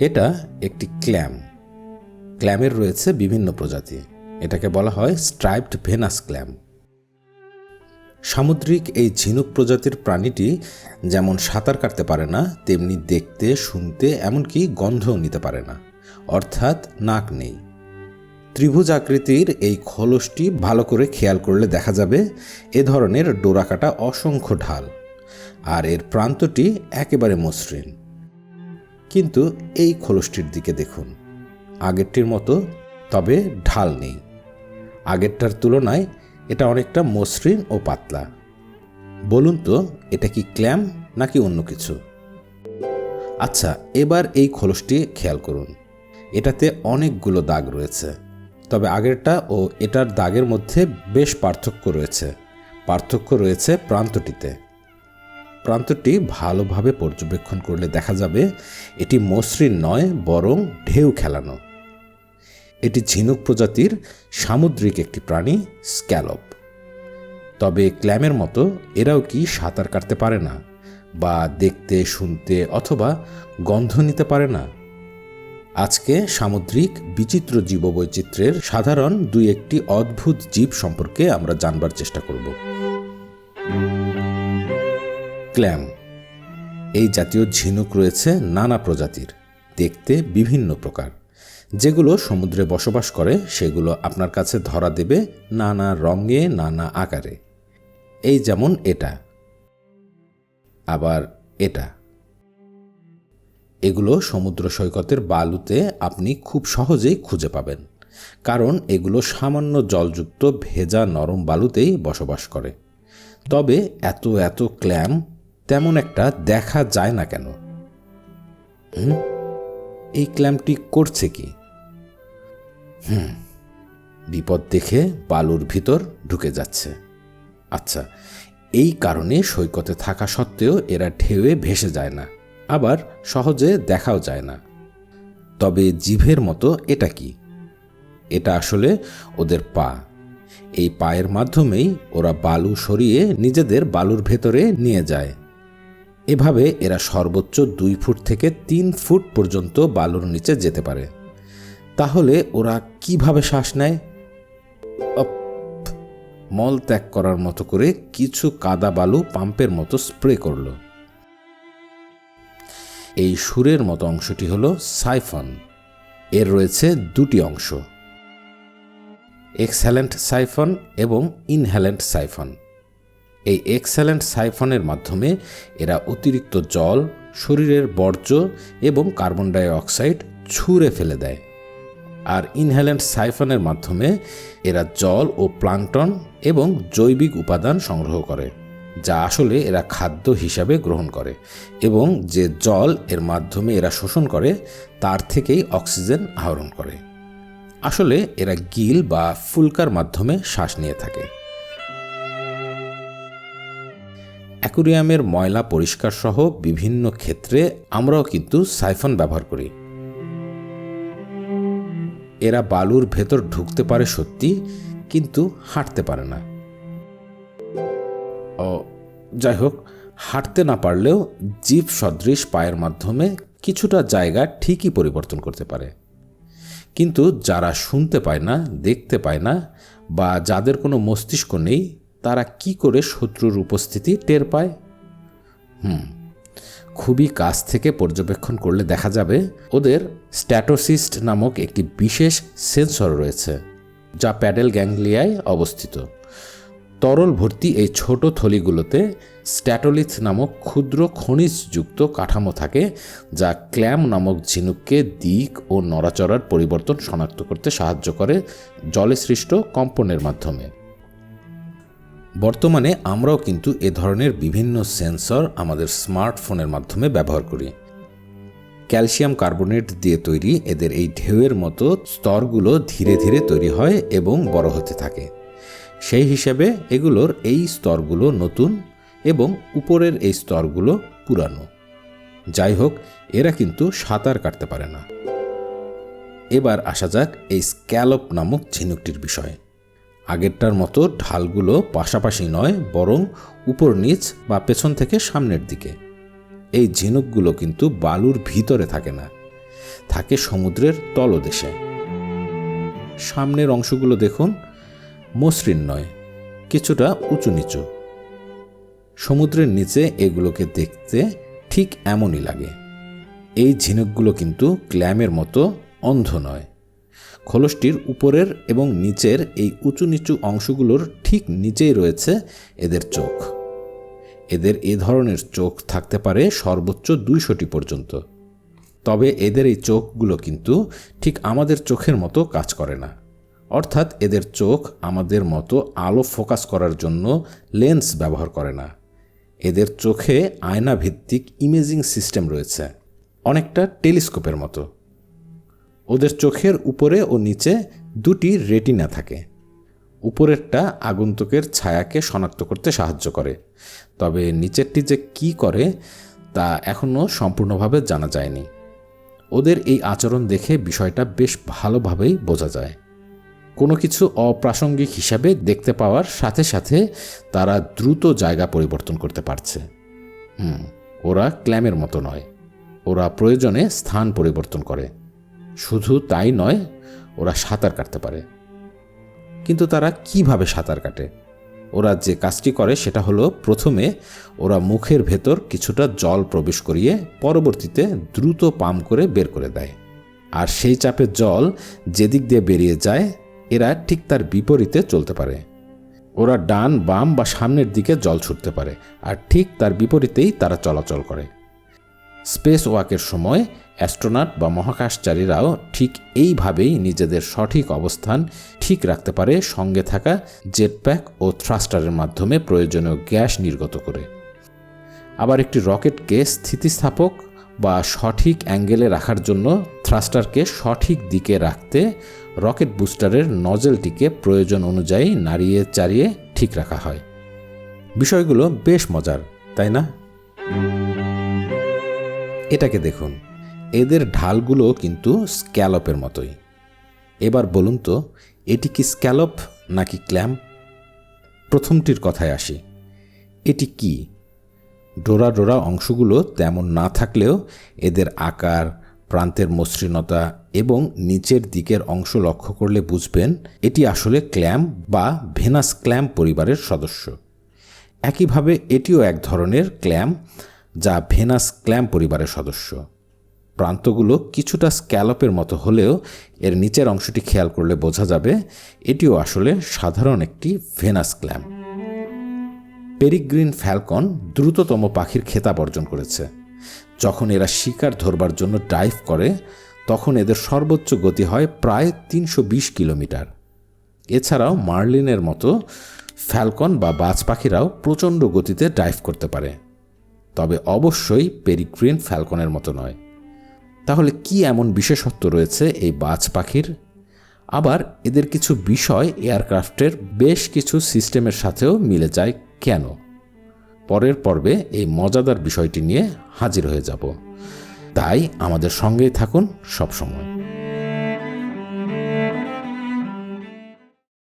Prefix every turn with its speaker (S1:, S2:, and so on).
S1: এটা একটি ক্ল্যাম। ক্ল্যামের রয়েছে বিভিন্ন প্রজাতি। এটাকে বলা হয় স্ট্রাইপড ভেনাস ক্ল্যাম। সামুদ্রিক এই ঝিনুক প্রজাতির প্রাণীটি যেমন সাঁতার কাটতে পারে না, তেমনি দেখতে, শুনতে, এমনকি গন্ধও নিতে পারে না। অর্থাৎ নাক নেই। ত্রিভুজ আকৃতির এই খোলসটি ভালো করে খেয়াল করলে দেখা যাবে এ ধরনের ডোরাকাটা অসংখ্য ঢাল। আর এর প্রান্তটি একেবারে মসৃণ। কিন্তু এই খোলসটির দিকে দেখুন। আগেরটির মতো তবে ঢাল নেই। আগেরটার তুলনায় এটা অনেকটা মসৃণ ও পাতলা। বলুন তো, এটা কি ক্ল্যাম নাকি অন্য কিছু? আচ্ছা এবার এই খোলসটি খেয়াল করুন। এটাতে অনেকগুলো দাগ রয়েছে। তবে আগেরটা ও এটার দাগের মধ্যে বেশ পার্থক্য রয়েছে। পার্থক্য রয়েছে প্রান্তটিতে। প্রান্তটি ভালোভাবে পর্যবেক্ষণ করলে দেখা যাবে এটি মসৃণ নয়, বরং ঢেউ খেলানো। এটি ঝিনুক প্রজাতির সামুদ্রিক একটি প্রাণী, স্ক্যালপ। তবে ক্ল্যামের মতো এরাও কি সাঁতার কাটতে পারে না, বা দেখতে, শুনতে অথবা গন্ধ নিতে পারে না? আজকে সামুদ্রিক বিচিত্র জীববৈচিত্র্যের সাধারণ দুই একটি অদ্ভুত জীব সম্পর্কে আমরা জানবার চেষ্টা করব। ক্ল্যাম। এই জাতীয় ঝিনুক রয়েছে নানা প্রজাতির, দেখতে বিভিন্ন প্রকার। যেগুলো সমুদ্রে বসবাস করে, সেগুলো আপনার কাছে ধরা দেবে নানা রঙে, নানা আকারে। এই যেমন এটা। আবার এটা। এগুলো সমুদ্র সৈকতের বালুতে আপনি খুব সহজেই খুঁজে পাবেন, কারণ এগুলো সামান্য জলযুক্ত ভেজা নরম বালুতেই বসবাস করে। তবে এত এত ক্ল্যাম তেমন একটা দেখা যায় না কেন? হুম? এই ক্ল্যাম্পটি করছে কি? হুম। বিপদ দেখে বালুর ভিতর ঢুকে যাচ্ছে। আচ্ছা এই কারণে সৈকতে থাকা সত্ত্বেও এরা ঢেউয়ে ভেসে যায় না, আবার সহজে দেখাও যায় না। তবে জিভের মতো এটা কি? এটা আসলে ওদের পা। এই পায়ের মাধ্যমেই ওরা বালু সরিয়ে নিজেদের বালুর ভেতরে নিয়ে যায়। এভাবে এরা সর্বোচ্চ দুই ফুট থেকে তিন ফুট পর্যন্ত বালুর নিচে যেতে পারে। তাহলে ওরা কীভাবে শ্বাস নেয়! মল ত্যাগ করার মতো করে কিছু কাদা বালু পাম্পের মতো স্প্রে করল। এই সুরের মতো অংশটি হল সাইফন। এর রয়েছে দুটি অংশ। এক্সহ্যালেন্ট সাইফন এবং ইনহ্যালেন্ট সাইফন। এই এক্সেলেন্ট সাইফনের মাধ্যমে এরা অতিরিক্ত জল, শরীরের বর্জ্য এবং কার্বন ডাই অক্সাইড ছুঁড়ে ফেলে দেয়। আর ইনহ্যালেন্ট সাইফনের মাধ্যমে এরা জল ও প্লাংটন এবং জৈবিক উপাদান সংগ্রহ করে, যা আসলে এরা খাদ্য হিসাবে গ্রহণ করে এবং যে জল এর মাধ্যমে এরা শোষণ করে, তার থেকেই অক্সিজেন আহরণ করে। আসলে এরা গিল বা ফুলকার মাধ্যমে শ্বাস নিয়ে থাকে। অ্যাকুরিয়ামের ময়লা পরিষ্কার সহ বিভিন্ন ক্ষেত্রে আমরাও কিন্তু সাইফন ব্যবহার করি। এরা বালুর ভেতর ঢুকতে পারে সত্যি, কিন্তু হাঁটতে পারে না। ও, যাই হোক, হাঁটতে না পারলেও জীব সদৃশ পায়ের মাধ্যমে কিছুটা জায়গা ঠিকই পরিবর্তন করতে পারে। কিন্তু যারা শুনতে পায় না, দেখতে পায় না, বা যাদের কোনো মস্তিষ্ক নেই তারা কি করে শত্রুর উপস্থিতি টের পায়? হুম, খুবই কাছ থেকে পর্যবেক্ষণ করলে দেখা যাবে ওদের স্ট্যাটোসিস্ট নামক একটি বিশেষ সেন্সর রয়েছে, যা প্যাডেল গ্যাংলিয়ায় অবস্থিত। তরল ভর্তি এই ছোট থলিগুলোতে স্ট্যাটোলিথ নামক ক্ষুদ্র খনিজযুক্ত কাঠামো থাকে, যা ক্ল্যাম নামক ঝিনুককে দিক ও নড়াচড়ার পরিবর্তন শনাক্ত করতে সাহায্য করে জলে সৃষ্ট কম্পনের মাধ্যমে। বর্তমানে আমরাও কিন্তু এ ধরনের বিভিন্ন সেন্সর আমাদের স্মার্টফোনের মাধ্যমে ব্যবহার করি। ক্যালসিয়াম কার্বোনেট দিয়ে তৈরি এদের এই ঢেউয়ের মতো স্তরগুলো ধীরে ধীরে তৈরি হয় এবং বড় হতে থাকে। সেই হিসেবে এগুলোর এই স্তরগুলো নতুন এবং উপরের এই স্তরগুলো পুরানো। যাই হোক, এরা কিন্তু সাঁতার কাটতে পারে না। এবার আসা যাক এই স্ক্যালপ নামক ঝিনুকটির বিষয়ে। আগেরটার মতো ঢালগুলো পাশাপাশি নয়, বরং উপর নিচ বা পেছন থেকে সামনের দিকে। এই ঝিনুকগুলো কিন্তু বালুর ভিতরে থাকে না, থাকে সমুদ্রের তলদেশে। সামনের অংশগুলো দেখুন, মসৃণ নয়, কিছুটা উঁচু নিচু। সমুদ্রের নিচে এগুলোকে দেখতে ঠিক এমনই লাগে। এই ঝিনুকগুলো কিন্তু ক্ল্যামের মতো অন্ধ নয়। খোলসটির উপরের এবং নিচের এই উঁচু নিচু অংশগুলোর ঠিক নিচেই রয়েছে এদের চোখ। এদের এ ধরনের চোখ থাকতে পারে সর্বোচ্চ দুইশোটি পর্যন্ত। তবে এদের এই চোখগুলো কিন্তু ঠিক আমাদের চোখের মতো কাজ করে না। অর্থাৎ এদের চোখ আমাদের মতো আলো ফোকাস করার জন্য লেন্স ব্যবহার করে না। এদের চোখে আয়না ভিত্তিক ইমেজিং সিস্টেম রয়েছে, অনেকটা টেলিস্কোপের মতো। ওদের চোখের উপরে ও নিচে দুটি রেটিনা থাকে। উপরেরটা আগন্তুকের ছায়াকে শনাক্ত করতে সাহায্য করে। তবে নিচেরটি যে কী করে, তা এখনও সম্পূর্ণভাবে জানা যায়নি। ওদের এই আচরণ দেখে বিষয়টা বেশ ভালোভাবেই বোঝা যায়। কোনো কিছু অপ্রাসঙ্গিক হিসাবে দেখতে পাওয়ার সাথে সাথে তারা দ্রুত জায়গা পরিবর্তন করতে পারছে। হুম, ওরা ক্ল্যামের মতো নয়। ওরা প্রয়োজনে স্থান পরিবর্তন করে। শুধু তাই নয়, ওরা সাঁতার কাটতে পারে। কিন্তু তারা কীভাবে সাঁতার কাটে? ওরা যে কাজটি করে সেটা হলো প্রথমে ওরা মুখের ভেতর কিছুটা জল প্রবেশ করিয়ে পরবর্তীতে দ্রুত পাম্প করে বের করে দেয়। আর সেই চাপের জল যেদিক দিয়ে বেরিয়ে যায়, এরা ঠিক তার বিপরীতে চলতে পারে। ওরা ডান বাম বা সামনের দিকে জল ছুটতে পারে, আর ঠিক তার বিপরীতেই তারা চলাচল করে। স্পেস ওয়াকের সময় অ্যাস্ট্রোনাট বা মহাকাশচারীরাও ঠিক এইভাবেই নিজেদের সঠিক অবস্থান ঠিক রাখতে পারে সঙ্গে থাকা জেটপ্যাক ও থ্রাস্টারের মাধ্যমে প্রয়োজনীয় গ্যাস নির্গত করে। আবার একটি রকেটকে স্থিতিস্থাপক বা সঠিক অ্যাঙ্গেলে রাখার জন্য থ্রাস্টারকে সঠিক দিকে রাখতে রকেট বুস্টারের নজেলটিকে প্রয়োজন অনুযায়ী নাড়িয়ে চাড়িয়ে ঠিক রাখা হয়। বিষয়গুলো বেশ মজার, তাই না? এটাকে দেখুন। এদের ঢালগুলো কিন্তু স্ক্যালপের মতোই। এবার বলুন তো, এটি কি স্ক্যালপ নাকি ক্ল্যাম্প? প্রথমটির কথায় আসি। এটি কি? ডোরা ডোরা অংশগুলো তেমন না থাকলেও এদের আকার, প্রান্তের মসৃণতা এবং নিচের দিকের অংশ লক্ষ্য করলে বুঝবেন এটি আসলে ক্ল্যাম বা ভেনাস ক্ল্যাম্প পরিবারের সদস্য। একইভাবে এটিও এক ধরনের ক্ল্যাম্প যা ভেনাস ক্ল্যাম পরিবারের সদস্য। প্রান্তগুলো কিছুটা স্ক্যালপের মতো হলেও এর নিচের অংশটি খেয়াল করলে বোঝা যাবে এটিও আসলে সাধারণ একটি ভেনাস ক্ল্যাম। পেরিগ্রিন ফ্যালকন দ্রুততম পাখির খেতাব অর্জন করেছে। যখন এরা শিকার ধরবার জন্য ডাইভ করে, তখন এদের সর্বোচ্চ গতি হয় প্রায় তিনশো বিশ কিলোমিটার। এছাড়াও মার্লিনের মতো ফ্যালকন বা বাজ পাখিরাও প্রচণ্ড গতিতে ডাইভ করতে পারে। তবে অবশ্যই পেরিগ্রিন ফ্যালকনের মতো নয়। তাহলে কি এমন বিশেষত্ব রয়েছে এই বাজ পাখির? আবার এদের কিছু বিষয় এয়ারক্রাফটের বেশ কিছু সিস্টেমের সাথেও মিলে যায় কেন? পরের পর্বে এই মজাদার বিষয়টি নিয়ে হাজির হয়ে যাব। তাই আমাদের সঙ্গেই থাকুন সবসময়।